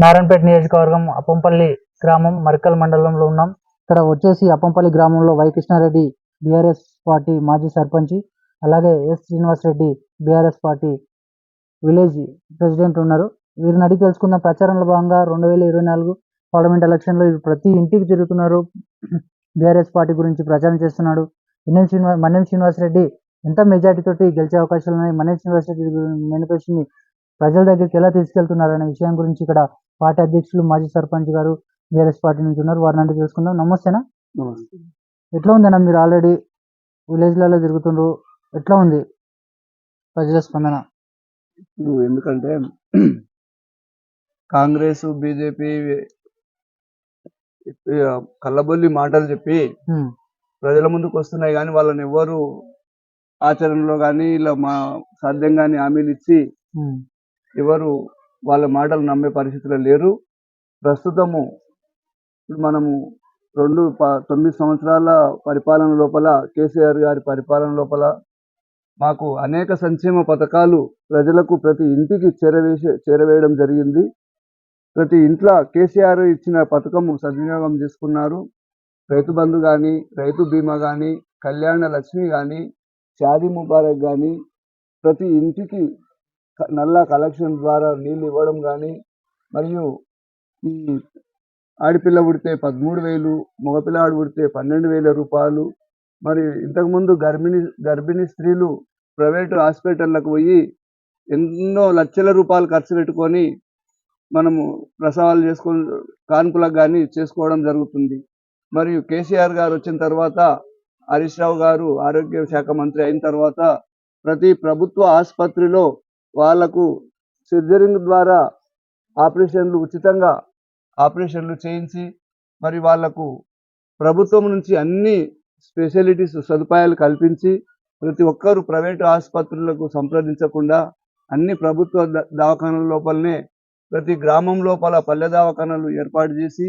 నారాయణపేట నియోజకవర్గం అప్పంపల్లి గ్రామం మరికల్ మండలంలో ఉన్నాం. ఇక్కడ వచ్చేసి అప్పంపల్లి గ్రామంలో వై కృష్ణారెడ్డి బీఆర్ఎస్ పార్టీ మాజీ సర్పంచ్ అలాగే S Srinivas Reddy BRS party village president ఉన్నారు. వీరిని అడిగి తెలుసుకుందాం. ప్రచారంలో భాగంగా రెండు వేల ఇరవై నాలుగు పార్లమెంట్ ఎలక్షన్లో ప్రతి ఇంటికి తిరుగుతున్నారు. బీఆర్ఎస్ పార్టీ గురించి ప్రచారం చేస్తున్నాడు. ఇన్నం శ్రీనివాస్ మన్యం శ్రీనివాస్ రెడ్డి ఎంత మెజార్టీ తోటి గెలిచే అవకాశాలు ఉన్నాయి? మన్యం శ్రీనివాసరెడ్డి మేనిఫెస్టోని ప్రజల దగ్గరికి ఎలా తీసుకెళ్తున్నారు అనే విషయం గురించి ఇక్కడ పార్టీ అధ్యక్షులు మాజీ సర్పంచ్ గారు బీఆర్ఎస్ పార్టీ నుంచి ఉన్నారు. వారిని అంటే తెలుసుకుందాం. నమస్తేనా? ఎట్లా ఉందన్న మీరు ఆల్రెడీ విలేజ్లలో తిరుగుతుండ్రు? ఎట్లా ఉంది ప్రజల స్పందన? ఎందుకంటే కాంగ్రెస్ బీజేపీ కళ్ళబొల్లి మాటలు చెప్పి ప్రజల ముందుకు వస్తున్నాయి కానీ వాళ్ళని ఎవ్వరు ఆచరణలో కానీ ఇలా మా సాధ్యం కానీ హామీలు ఇచ్చి ఎవరు వాళ్ళ మాటలు నమ్మే పరిస్థితిలో లేరు. ప్రస్తుతము ఇప్పుడు మనము రెండు తొమ్మిది సంవత్సరాల పరిపాలన లోపల కేసీఆర్ గారి పరిపాలన లోపల మాకు అనేక సంక్షేమ పథకాలు ప్రజలకు ప్రతి ఇంటికి చేరవేసే చేరవేయడం జరిగింది. ప్రతి ఇంట్లో కేసీఆర్ ఇచ్చిన పథకము సద్వినియోగం చేసుకున్నారు. రైతు బంధు కానీ రైతు బీమా కానీ కళ్యాణ లక్ష్మి కానీ షాదీ ముబారక్ కానీ ప్రతి ఇంటికి నల్లా కలెక్షన్ ద్వారా నీళ్ళు ఇవ్వడం కానీ మరియు ఈ ఆడపిల్ల పుడితే పదమూడు వేలు మగపిల్లాడు పుడితే పన్నెండు వేల రూపాయలు మరి ఇంతకుముందు గర్భిణీ గర్భిణీ స్త్రీలు ప్రైవేటు హాస్పిటళ్ళకు పోయి ఎన్నో లక్షల రూపాయలు ఖర్చు పెట్టుకొని మనము ప్రసవాలు చేసుకొని కాన్పులకు కానీ చేసుకోవడం జరుగుతుంది. మరియు కేసీఆర్ గారు వచ్చిన తర్వాత హరీష్ రావు గారు ఆరోగ్య శాఖ మంత్రి అయిన తర్వాత ప్రతి ప్రభుత్వ ఆసుపత్రిలో వాళ్ళకు సర్జరింగ్ ద్వారా ఆపరేషన్లు ఉచితంగా ఆపరేషన్లు చేయించి మరి వాళ్ళకు ప్రభుత్వం నుంచి అన్ని స్పెషాలిటీస్ సదుపాయాలు కల్పించి ప్రతి ఒక్కరు ప్రైవేటు ఆసుపత్రులకు సంప్రదించకుండా అన్ని ప్రభుత్వ ద- దవాఖానాల లోపలనే ప్రతి గ్రామం లోపల పల్లె దవాఖానాలు ఏర్పాటు చేసి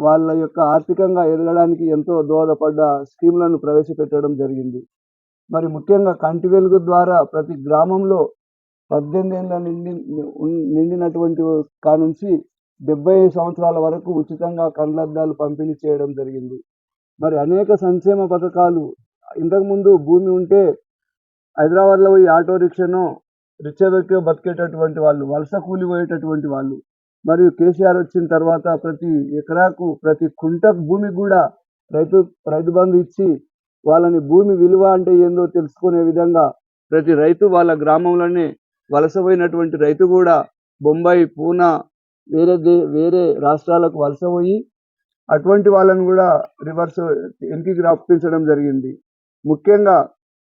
వాళ్ళ యొక్క ఆర్థికంగా ఎదగడానికి ఎంతో దోహదపడ్డ స్కీమ్లను ప్రవేశపెట్టడం జరిగింది. మరి ముఖ్యంగా కంటి వెలుగు ద్వారా ప్రతి గ్రామంలో పద్దెనిమిది ఏళ్ళ నిండి నిండినటువంటి కానుంచి డెబ్బై సంవత్సరాల వరకు ఉచితంగా కండ్లద్దాలు పంపిణీ చేయడం జరిగింది. మరి అనేక సంక్షేమ పథకాలు ఇంతకుముందు భూమి ఉంటే హైదరాబాద్లో పోయి ఆటో రిక్షానో రిక్షా బతికేటటువంటి వాళ్ళు వలస కూలిపోయేటటువంటి వాళ్ళు. మరియు కేసీఆర్ వచ్చిన తర్వాత ప్రతి ఎకరాకు ప్రతి కుంటకు భూమి కూడా రైతు రైతు బంధు ఇచ్చి వాళ్ళని భూమి విలువ అంటే ఏందో తెలుసుకునే విధంగా ప్రతి రైతు వాళ్ళ గ్రామంలోనే వలసపోయినటువంటి రైతు కూడా బొంబాయి పూనా వేరే దే వేరే రాష్ట్రాలకు వలస పోయి అటువంటి వాళ్ళను కూడా రివర్స్ వెనక్కి రప్పించడం జరిగింది. ముఖ్యంగా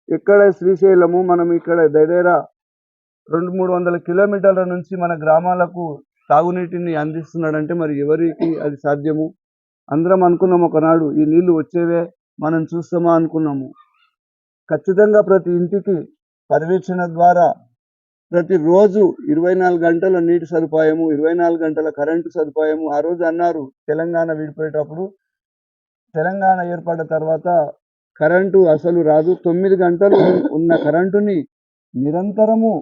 ఇక్కడ శ్రీశైలము మనం ఇక్కడ దగ్గర రెండు మూడు వందల కిలోమీటర్ల నుంచి మన గ్రామాలకు తాగునీటిని అందిస్తున్నాడంటే మరి ఎవరికి అది సాధ్యము? అందరం అనుకున్నాం ఒకనాడు ఈ నీళ్ళు వచ్చేవే మనం చూస్తామా అనుకున్నాము. ఖచ్చితంగా ప్రతి ఇంటికి పర్యవేక్షణ ద్వారా ప్రతిరోజు ఇరవై నాలుగు గంటల నీటి సదుపాయము ఇరవై నాలుగు గంటల కరెంటు సదుపాయము ఆ రోజు అన్నారు తెలంగాణ విడిపోయేటప్పుడు. తెలంగాణ ఏర్పడిన తర్వాత కరెంటు అసలు రాదు. తొమ్మిది గంటలు ఉన్న కరెంటుని నిరంతరము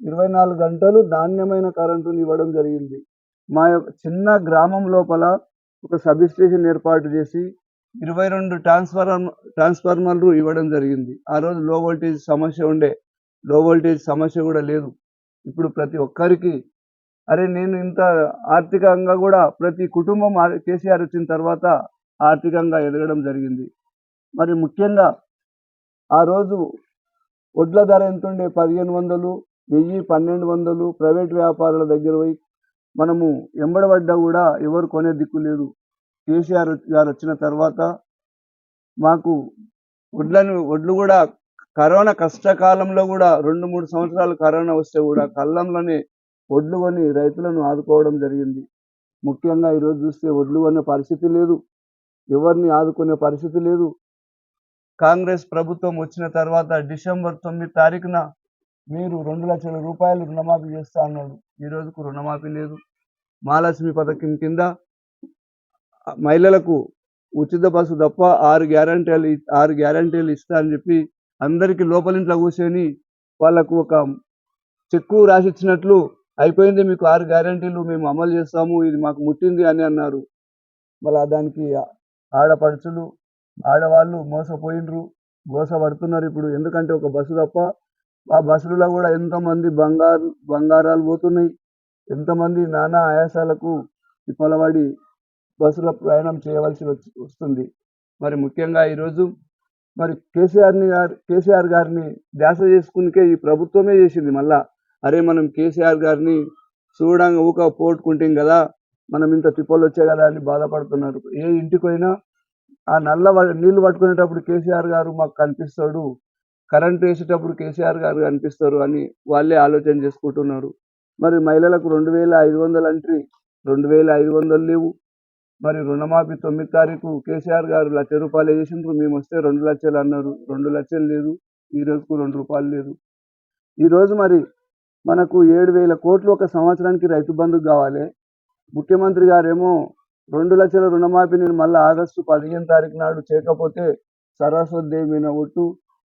ఇరవై నాలుగు గంటలు నాణ్యమైన కరెంటుని ఇవ్వడం జరిగింది. మా యొక్క చిన్న గ్రామం లోపల ఒక సబ్ స్టేషన్ ఏర్పాటు చేసి ఇరవై రెండు ట్రాన్స్ఫార్మర్ ట్రాన్స్ఫార్మర్లు ఇవ్వడం జరిగింది. ఆ రోజు లో వోల్టేజ్ సమస్య ఉండే లో వోల్టేజ్ సమస్య కూడా లేదు. ఇప్పుడు ప్రతి ఒక్కరికి అరే నేను ఇంత ఆర్థికంగా కూడా ప్రతి కుటుంబం కేసీఆర్ వచ్చిన తర్వాత ఆర్థికంగా ఎదగడం జరిగింది. మరి ముఖ్యంగా ఆ రోజు వడ్ల ధర ఎంత ఉండే పదిహేను వందలు వెయ్యి పన్నెండు వందలు ప్రైవేట్ వ్యాపారుల దగ్గర పోయి మనము ఎంబడబడ్డా కూడా ఎవరు కొనే దిక్కు లేదు. కేసీఆర్ గారు వచ్చిన తర్వాత మాకు వడ్లను వడ్లు కూడా కరోనా కష్టకాలంలో కూడా రెండు మూడు సంవత్సరాలు కరోనా వస్తే కూడా కళ్ళంలోనే వడ్లు కొని రైతులను ఆదుకోవడం జరిగింది. ముఖ్యంగా ఈరోజు చూస్తే వడ్లు కొనే పరిస్థితి లేదు. ఎవరిని ఆదుకునే పరిస్థితి లేదు. కాంగ్రెస్ ప్రభుత్వం వచ్చిన తర్వాత డిసెంబర్ తొమ్మిది తారీఖున మీరు రెండు లక్షల రూపాయలు రుణమాఫీ చేస్తా అన్నాడు. ఈ రోజుకు రుణమాఫీ లేదు. మహాలక్ష్మి పథకం కింద మహిళలకు ఉచిత బస్సు తప్ప ఆరు గ్యారంటీలు ఆరు గ్యారంటీలు ఇస్తా అని చెప్పి అందరికీ లోపలింట్లో కూర్చొని వాళ్ళకు ఒక చెక్కు రాసిచ్చినట్లు అయిపోయింది. మీకు ఆరు గ్యారంటీలు మేము అమలు చేస్తాము. ఇది మాకు ముట్టింది అని అన్నారు. మళ్ళీ దానికి ఆడపడుచులు ఆడవాళ్ళు మోసపోయినరు మోసపడుతున్నారు ఇప్పుడు. ఎందుకంటే ఒక బస్సు తప్ప ఆ బస్సులలో కూడా ఎంతోమంది బంగారు బంగారాలు పోతున్నాయి. ఎంతమంది నానా ఆయాసాలకు తిప్పలబడి బస్సులో ప్రయాణం చేయవలసి వచ్చి వస్తుంది. మరి ముఖ్యంగా ఈరోజు మరి కేసీఆర్ని గారు కేసీఆర్ గారిని ధ్యాస చేసుకునికే ఈ ప్రభుత్వమే చేసింది మళ్ళా. అరే మనం కేసీఆర్ గారిని చూడంగా ఊక పోట్టుకుంటాం కదా మనం ఇంత తిప్పలు వచ్చే కదా అని బాధపడుతున్నారు. ఏ ఇంటికి పోయినా ఆ నల్ల నీళ్ళు పట్టుకునేటప్పుడు కేసీఆర్ గారు మాకు కనిపిస్తాడు కరెంట్ వేసేటప్పుడు కేసీఆర్ గారు కనిపిస్తారు అని వాళ్ళే ఆలోచన చేసుకుంటున్నారు. మరి మహిళలకు రెండు వేల ఐదు వందలు అంటే రెండు వేల ఐదు వందలు లేవు. మరి రుణమాఫీ తొమ్మిది తారీఖు కేసీఆర్ గారు లక్ష రూపాయలు వేసిండ్రు మేము వస్తే రెండు లక్షలు అన్నారు. రెండు లక్షలు లేదు. ఈ రోజుకు రెండు రూపాయలు లేదు. ఈరోజు మరి మనకు ఏడు వేల కోట్లు ఒక సంవత్సరానికి రైతు బంధు కావాలి. ముఖ్యమంత్రి గారేమో రెండు లక్షల రుణమాఫీని మళ్ళీ ఆగస్టు పదిహేను తారీఖు నాడు చేయకపోతే సరస్వతి దేవి మీద ఒట్టు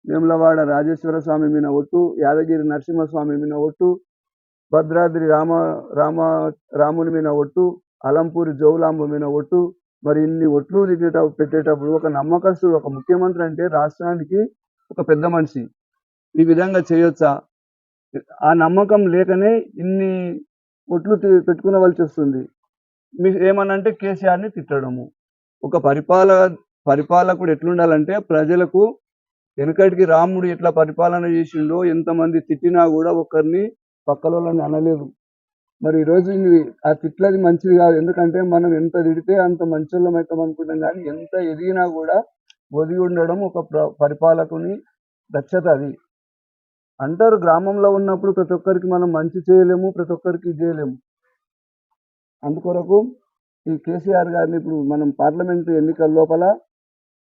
వేములవాడ రాజేశ్వర స్వామి మీద ఒట్టు యాదగిరి నరసింహస్వామి మీద ఒట్టు భద్రాద్రి రామ రామ రాముని మీద ఒట్టు అలంపూరి జోగులాంబ మీద ఒట్టు మరి ఇన్ని ఒట్లు తిట్టేట పెట్టేటప్పుడు ఒక నమ్మకస్తుడు ఒక ముఖ్యమంత్రి అంటే రాష్ట్రానికి ఒక పెద్ద మనిషి. ఈ విధంగా చేయొచ్చా? ఆ నమ్మకం లేకనే ఇన్ని ఒట్లు తి- పెట్టుకునవలసి వస్తుంది. మీరు ఏమనంటే కేసీఆర్ని తిట్టడము. ఒక పరిపాల పరిపాలకుడు ఎట్లుండాలంటే ప్రజలకు వెనకటికి రాముడు ఎట్లా పరిపాలన చేసిండో ఎంతమంది తిట్టినా కూడా ఒకరిని పక్కలో అనలేదు మరి ఈరోజు రోజు ఆ తిట్లది మంచిది కాదు. ఎందుకంటే మనం ఎంత తిడితే అంత మంచోళ్ళం అవుతాం అనుకుంటాం కానీ ఎంత ఎదిగినా కూడా ఒదిగి ఉండడం ఒక పరిపాలకుని దక్షత అది. అంటారు గ్రామంలో ఉన్నప్పుడు ప్రతి ఒక్కరికి మనం మంచి చేయలేము ప్రతి ఒక్కరికి చేయలేము. అందుకొరకు ఈ కేసీఆర్ గారిని ఇప్పుడు మనం పార్లమెంట్ ఎన్నికల లోపల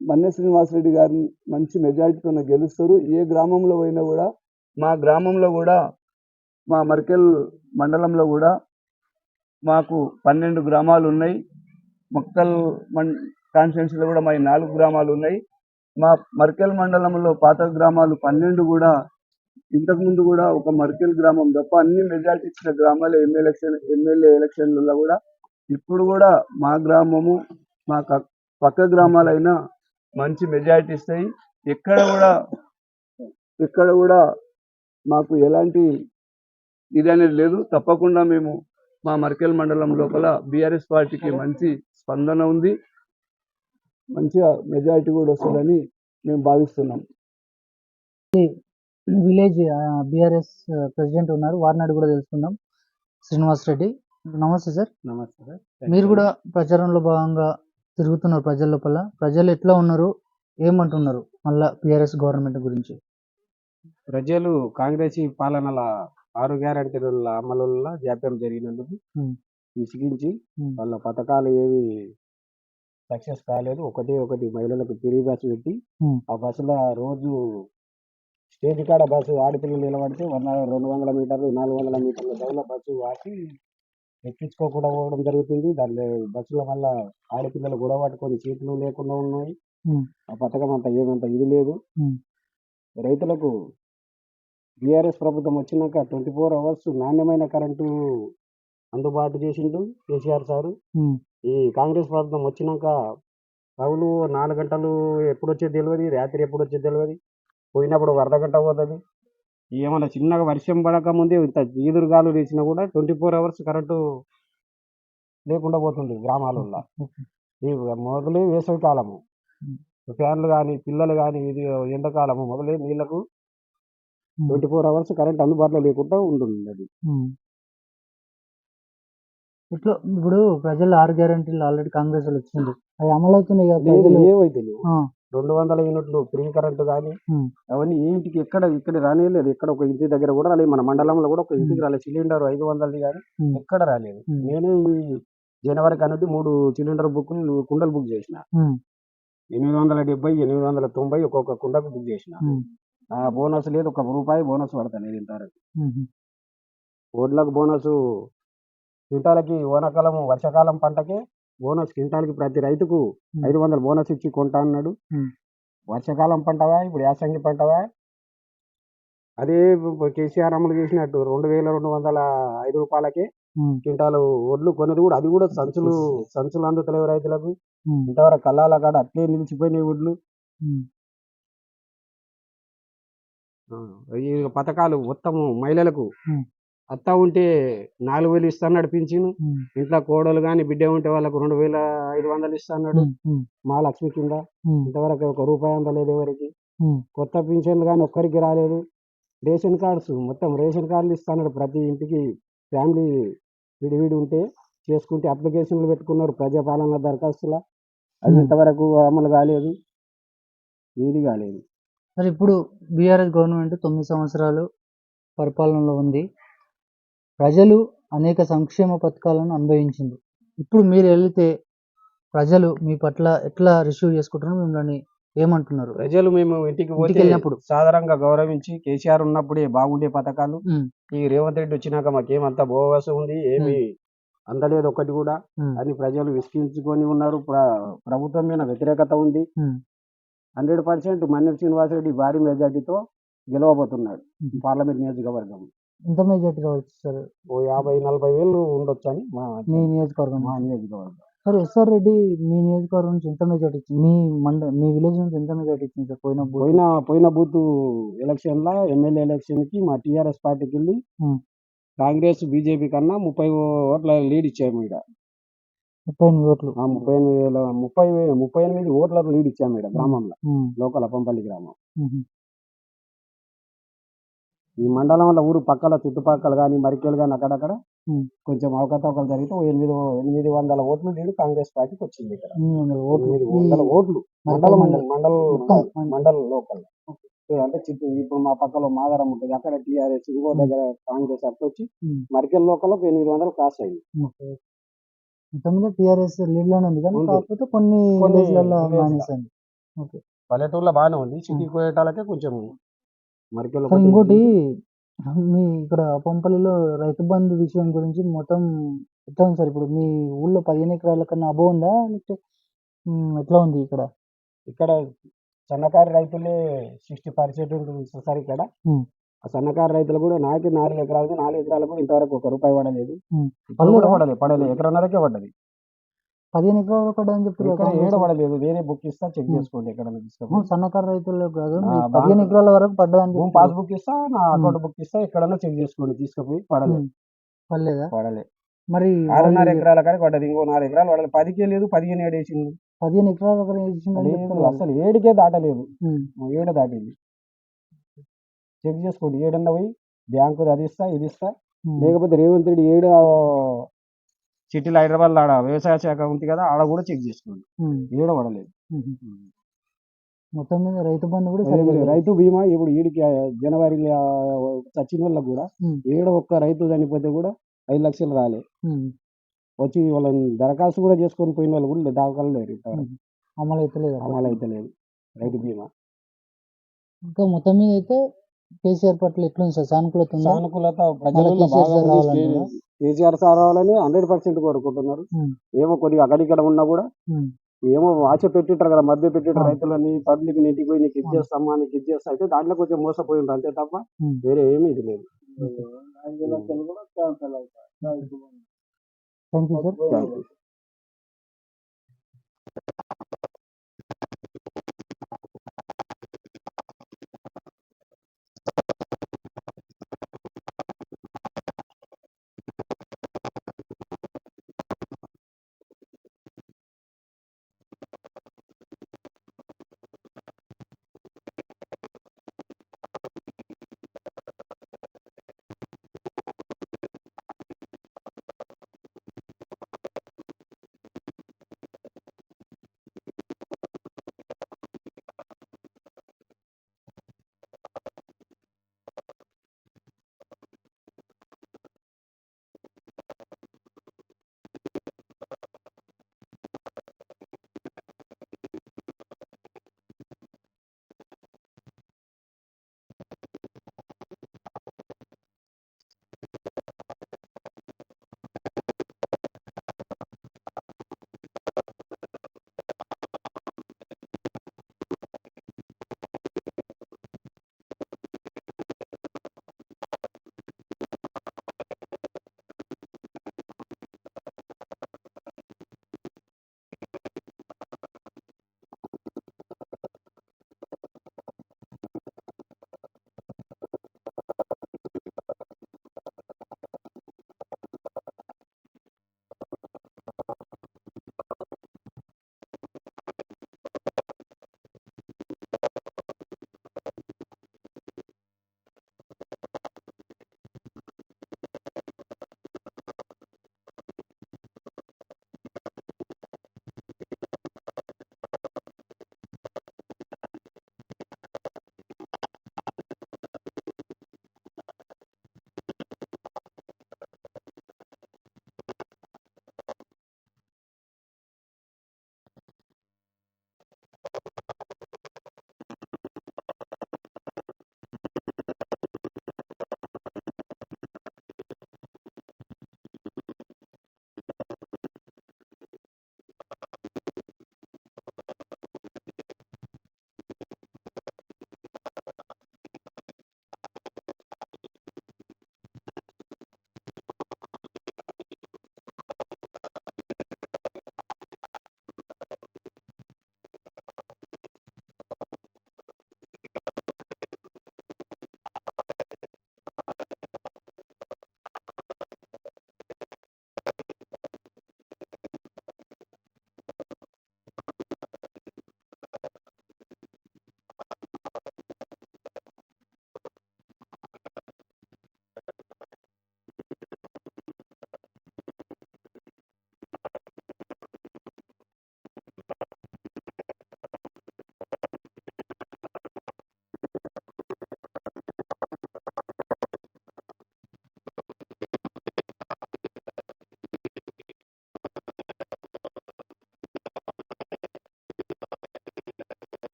మన్య శ్రీనివాసరెడ్డి గారిని మంచి మెజారిటీతో గెలుస్తారు. ఏ గ్రామంలో పోయినా కూడా మా గ్రామంలో కూడా మా మర్కెల్ మండలంలో కూడా మాకు పన్నెండు గ్రామాలు ఉన్నాయి. మొక్కల్ మన్ కాన్స్టిట్యున్సీలో కూడా మా నాలుగు గ్రామాలు ఉన్నాయి. మా మర్కెల్ మండలంలో పాత గ్రామాలు పన్నెండు కూడా ఇంతకుముందు కూడా ఒక మర్కెల్ గ్రామం తప్ప అన్ని మెజార్టీ ఇచ్చిన గ్రామాలు ఎమ్మెల్యే ఎలక్షన్ ఎమ్మెల్యే ఎలక్షన్లలో కూడా ఇప్పుడు కూడా మా గ్రామము మా పక్క గ్రామాలైనా మంచి మెజారిటీ ఇస్తాయి. ఎక్కడ కూడా ఎక్కడ కూడా మాకు ఎలాంటి ఇది అనేది లేదు. తప్పకుండా మేము మా మర్కెల్ మండలం లోపల బీఆర్ఎస్ పార్టీకి మంచి స్పందన ఉంది. మంచిగా మెజారిటీ కూడా వస్తుందని మేము భావిస్తున్నాం. విలేజ్ బీఆర్ఎస్ ప్రెసిడెంట్ ఉన్నారు. వారిని అడిగి కూడా తెలుసుకుందాం. శ్రీనివాస్ రెడ్డి నమస్తే సార్. నమస్తే సార్. మీరు కూడా ప్రచారంలో భాగంగా తిరుగుతున్నారు ప్రజల లోపల. ప్రజలు ఎట్లా ఉన్నారు? ఏమంటున్నారు? మళ్ళా బీఆర్ఎస్ గవర్నమెంట్ గురించి. ప్రజలు కాంగ్రెస్ పాలనల ఆరు గ్యారంటీల అమలుల జాప్యం జరిగినందుకు. విసిగించి. వాళ్ళ పథకాలు ఏవి సక్సెస్ కాలేదు ఒకటి ఒకటి మహిళలకు ఫ్రీ బస్సు పెట్టి. ఆ బస్సులో రోజు స్టేజ్ కాడ బస్సు ఆడపిల్లలు నిలబడితే వంద రెండు వందల మీటర్లు నాలుగు వందల మీటర్ల దూరంలో బస్సు వాకి ఎక్కించుకోకుండా పోవడం జరుగుతుంది దానిలో బస్సులో మళ్ళా ఆడపిల్లలు గొడవ పట్టుకొని సీట్లు లేకుండా ఉన్నాయి. ఆ పథకం అంతా ఏమంత ఇది లేదు. రైతులకు బీఆర్ఎస్ ప్రభుత్వం వచ్చినాక ట్వంటీ ఫోర్ అవర్స్ నాణ్యమైన కరెంటు అందుబాటు చేసిండు కేసీఆర్ సారు. ఈ కాంగ్రెస్ ప్రభుత్వం వచ్చినాక పగులు నాలుగు గంటలు ఎప్పుడు వచ్చేది తెలియదు రాత్రి ఎప్పుడు వచ్చేది తెలియదు పోయినప్పుడు అర్ధ గంట పోతుంది. ఏమన్నా చిన్నగా వర్షం పడక ముందే ఇంత ఈదురుగాలు వేసినా కూడా ట్వంటీ ఫోర్ అవర్స్ కరెంటు లేకుండా పోతుంది గ్రామాలలో మొదలే వేసవి కాలము. ఫ్యాన్లు కానీ పిల్లలు కానీ ఇది ఎండాకాలము మొదలే నీళ్ళకు ట్వంటీ ఫోర్ అవర్స్ కరెంట్ అందుబాటులో లేకుండా ఉంటుంది అది ఉమ్. ఇట్లా ఇప్పుడు ప్రజలు ఆరు గ్యారంటీలు ఆల్రెడీ కాంగ్రెస్ వాళ్ళు వచ్చింది అవి కదా లేదు ప్రజలు? ఏవైతే లేవు. ఆ, రెండు వందల యూనిట్లు ఫ్రీ కరెంట్ కానీ ఉమ్, అవన్నీ ఇంటికి ఎక్కడ ఇక్కడ రానియలేదు. ఎక్కడ ఒక ఇంటి దగ్గర కూడా రాలేదు. మన మండలంలో కూడా ఒక ఇంటికి మ్మ్. రాలేదు. సిలిండర్ ఐదు వందలది కానీ. ఎక్కడ రాలేదు. మ్మ్. నేనే ఈ జనవరి కనుక మూడు సిలిండర్ బుక్లు కుండలు బుక్ చేసిన. ఉమ్, ఎనిమిది వందల డెబ్బై ఎనిమిది వందల తొంభై ఒక్కొక్క కుండకు బుక్ చేసిన. ఉమ్, ఆ బోనస్ లేదు ఒక రూపాయి బోనస్ పడతాను నేను ఇంతవరకు ఓడ్లకు బోనస్ క్వింటాలకి ఓనకాలం వర్షాకాలం పంటకే బోనస్ క్వింటాల్కి ప్రతి రైతుకు. ఐదు వందల బోనస్ ఇచ్చి కొంటా అన్నాడు. వర్షాకాలం పంటవా ఇప్పుడు యాసంగి పంటవా? అదే కేసీఆర్ అమలు చేసినట్టు రెండు వేల రెండు వందల ఐదు రూపాయలకే క్వింటాలు వడ్లు కొనేది కూడా అది కూడా సంచులు సంచులు అందుతలేవు రైతులకు. ఇంతవరకు కల్లాల కాడ అట్లే నిలిచిపోయినాయి ఆ, ఈ పథకాలు మొత్తము మహిళలకు. అత్త ఉంటే నాలుగు వేలు ఇస్తాడు పింఛను. ఇంట్లో కోడలు కానీ బిడ్డ ఉంటే వాళ్ళకు రెండు వేల ఐదు వందలు ఇస్తాడు ఉమ్, ఉమ్, మా లక్ష్మి కింద. ఇంతవరకు ఒక రూపాయి అందలేదు ఎవరికి. కొత్త పింఛన్లు కానీ ఒక్కరికి రాలేదు. రేషన్ కార్డ్స్ మొత్తం రేషన్ కార్డులు ఇస్తున్నాడు ప్రతి ఇంటికి. ఫ్యామిలీ విడివిడి ఉంటే చేసుకుంటే అప్లికేషన్లు పెట్టుకున్నారు ప్రజాపాలన దరఖాస్తుల. అది. ఇంతవరకు అమలు కాలేదు. ఏది కాలేదు. మరి ఇప్పుడు బీఆర్ఎస్ గవర్నమెంట్ తొమ్మిది సంవత్సరాలు పరిపాలనలో ఉంది. ప్రజలు అనేక సంక్షేమ పథకాలను అనుభవించింది ఇప్పుడు మీరు వెళితే ప్రజలు మీ పట్ల ఎట్లా రిసీవ్ చేసుకుంటున్నారు? మిమ్మల్ని ఏమంటున్నారు? ప్రజలు మేము ఇంటికి పోతే వెళ్ళినప్పుడు. సాధారణంగా గౌరవించి కేసీఆర్ ఉన్నప్పుడే బాగుండే పథకాలు. ఈ రేవంత్ రెడ్డి వచ్చినాక మాకేమంత భోగవాసం ఉంది ఏమి అందలేదు ఒకటి కూడా. అని ప్రజలు విసిగించుకొని ఉన్నారు. ప్ర- ప్రభుత్వం మీద వ్యతిరేకత ఉంది. హండ్రెడ్ పర్సెంట్ మన్నె శ్రీనివాసరెడ్డి భారీ మెజార్టీతో గెలవబోతున్నాడు. పార్లమెంట్ నియోజకవర్గం. ఎంత మెజార్టీ రావచ్చు సార్? ఓ యాభై నలభై వేలు ఉండొచ్చు అని మా మీ నియోజకవర్గం మా నియోజకవర్గం. సార్ ఎస్ఆర్ రెడ్డి మీ నియోజకవర్గం నుంచి ఎంత మెజార్టీ ఇచ్చింది? మీ మండ మీ విలేజ్ నుంచి ఎంత మెజార్టీ ఇచ్చింది సార్? పోయిన బూత్ పోయిన పోయిన బూత్ ఎలక్షన్ లా ఎమ్మెల్యే ఎలక్షన్కి మా టిఆర్ఎస్ పార్టీకి వెళ్ళి. కాంగ్రెస్ బీజేపీ కన్నా ముప్పై ఓట్ల లీడ్ ఇచ్చాము ఇక్కడ ముప్పై ఎనిమిది ఓట్లు. ఆ ముప్పై ఎనిమిది వేల ముప్పై వే- ముప్పై ఎనిమిది ఓట్ల లీడ్ ఇచ్చాము ఇక్కడ గ్రామంలో ఉమ్, లోకల్ అప్పంపల్లి గ్రామం. ఉమ్, ఈ మండలంలో ఊరు పక్కల చుట్టుపక్కల కానీ మరికేలు కానీ అక్కడక్కడ ఉమ్. కొంచెం అవకతవకలు జరిగితే ఓ ఎనిమిది ఎనిమిది వందల ఓట్లు లీడ్ కాంగ్రెస్ పార్టీకి వచ్చింది ఇక్కడ. ఎనిమిది వందల ఓట్లు. ఎనిమిది ఈ వందల ఓట్లు. మండలం మండలం. మండల్ మొత్తం మండల్. లోకల్. అంటే చిత్తూ ఇప్పుడు మా పక్కలో మాదారం ఉంటుంది. అక్కడ టీఆర్ఎస్ ఇంకో దగ్గర కాంగ్రెస్ అట్లా వచ్చి ఉమ్. మరికెల్ లోకల్ ఒక ఎనిమిది వందలు క్రాస్ అయింది. ఓకే. ఇంతకుముందు టీఆర్ఎస్ లీడ్లోనే ఉంది కానీ ఉంది. కాకపోతే కొన్ని కొన్ని విలేజ్లలో villages లో. అయింది పల్లెటూరులో బాగానే ఉంది. సిటీకి పోయేటాలకే కొంచెం ఇంకోటి మీ ఇక్కడ పొంపల్లిలో రైతు బంధు విషయం గురించి మొత్తం ఎట్లా ఉంది సార్. ఇప్పుడు మీ ఊళ్ళో పదిహేను ఎకరాల కన్నా అబో ఉందా? లేకపోతే ఉమ్, ఎట్లా ఉంది ఇక్కడ? ఇక్కడ సన్నకారు రైతులే సిక్స్టీ పర్సెంట్ ఉంటుంది సార్ ఇక్కడ. ఉమ్. ఆ సన్నకారు రైతులు కూడా నాకు నాలుగు ఎకరాలు నాలుగు ఎకరాలకు ఇంతవరకు ఒక రూపాయి పడలేదు. ఇప్పుడు కూడా పడలేదా? పడలేదు పడలేదు ఎకరన్నరకే పడ్డది పదిహేను ఎకరాలు కూడా అని చెప్పి ఇక్కడ ఏడ పడలేదు వేరే బుక్ ఇస్తా చెక్. చేసుకోండి తీసుకపోయి సన్నకారు రైతుల్లో కాదు పదిహేను ఎకరాల వరకు పడ్డదని పాస్ బుక్ ఇస్తా నా అకౌంట్ బుక్ ఇస్తా ఎక్కడన్నా చెక్ చేసుకోండి తీసుకుపోయి పడలేదు. పడలేదా పడలే మరి ఆరున్నర ఎకరాల కానీ పడ్డది ఇంకో నాలుగు ఎకరాలు పడలేదు పదికే లేదు పదిహేను ఏడు వేసింది పదిహేను ఎకరాల అసలు ఏడుకే దాటలేదు. ఏడు దాటింది చెక్ చేసుకోండి ఏడన్నా పోయి బ్యాంకు అది ఇస్తా ఇది ఇస్తా. లేకపోతే రేవంత్ రెడ్డి ఏడు సిటీలో హైదరాబాద్ ఆడ వ్యవసాయ శాఖ ఉంది కదా ఆడ కూడా చెక్ చేసుకోండి. ఏడ పడలేదు. మొత్తం మీద రైతు బంధు కూడా. రైతు బీమా ఇప్పుడు ఈడికి జనవరి చచ్చిన వాళ్ళకి కూడా. ఏడ ఒక్క రైతు చనిపోతే కూడా ఐదు లక్షలు రాలే. వచ్చి వాళ్ళని దరఖాస్తు కూడా చేసుకొని పోయిన వాళ్ళు కూడా దాఖలు లేరు. అమలు అయితే లేదు. అమలు అయితే లేదు రైతు బీమా ఇంకా మొత్తం మీద అయితే కేసీఆర్ పట్ల ఎట్లుంది సార్ సానుకూలత ఉందా సానుకూలత ప్రజలలో కేసీఆర్ బాగా సార్ ఉంది. రావాలంటారా? కేసీఆర్ సార్ రావాలని హండ్రెడ్ పర్సెంట్ కోరుకుంటున్నారు ఉమ్. ఏమో కొద్దిగా అక్కడిక్కడ ఉన్నా కూడా ఉమ్. ఏమో ఆశ పెట్టింటారు కదా మధ్య పెట్టింటారు ఆ. రైతులని పబ్లిక్ ఇంటికి పోయి నీకు ఇది. చేస్తామా నీకు ఇది చేస్తా అయితే దాంట్లో కొంచెం మోసపోయిండ్రు అంతే తప్ప ఉమ్. వేరే ఏమీ ఇది లేదు thank you sir thank you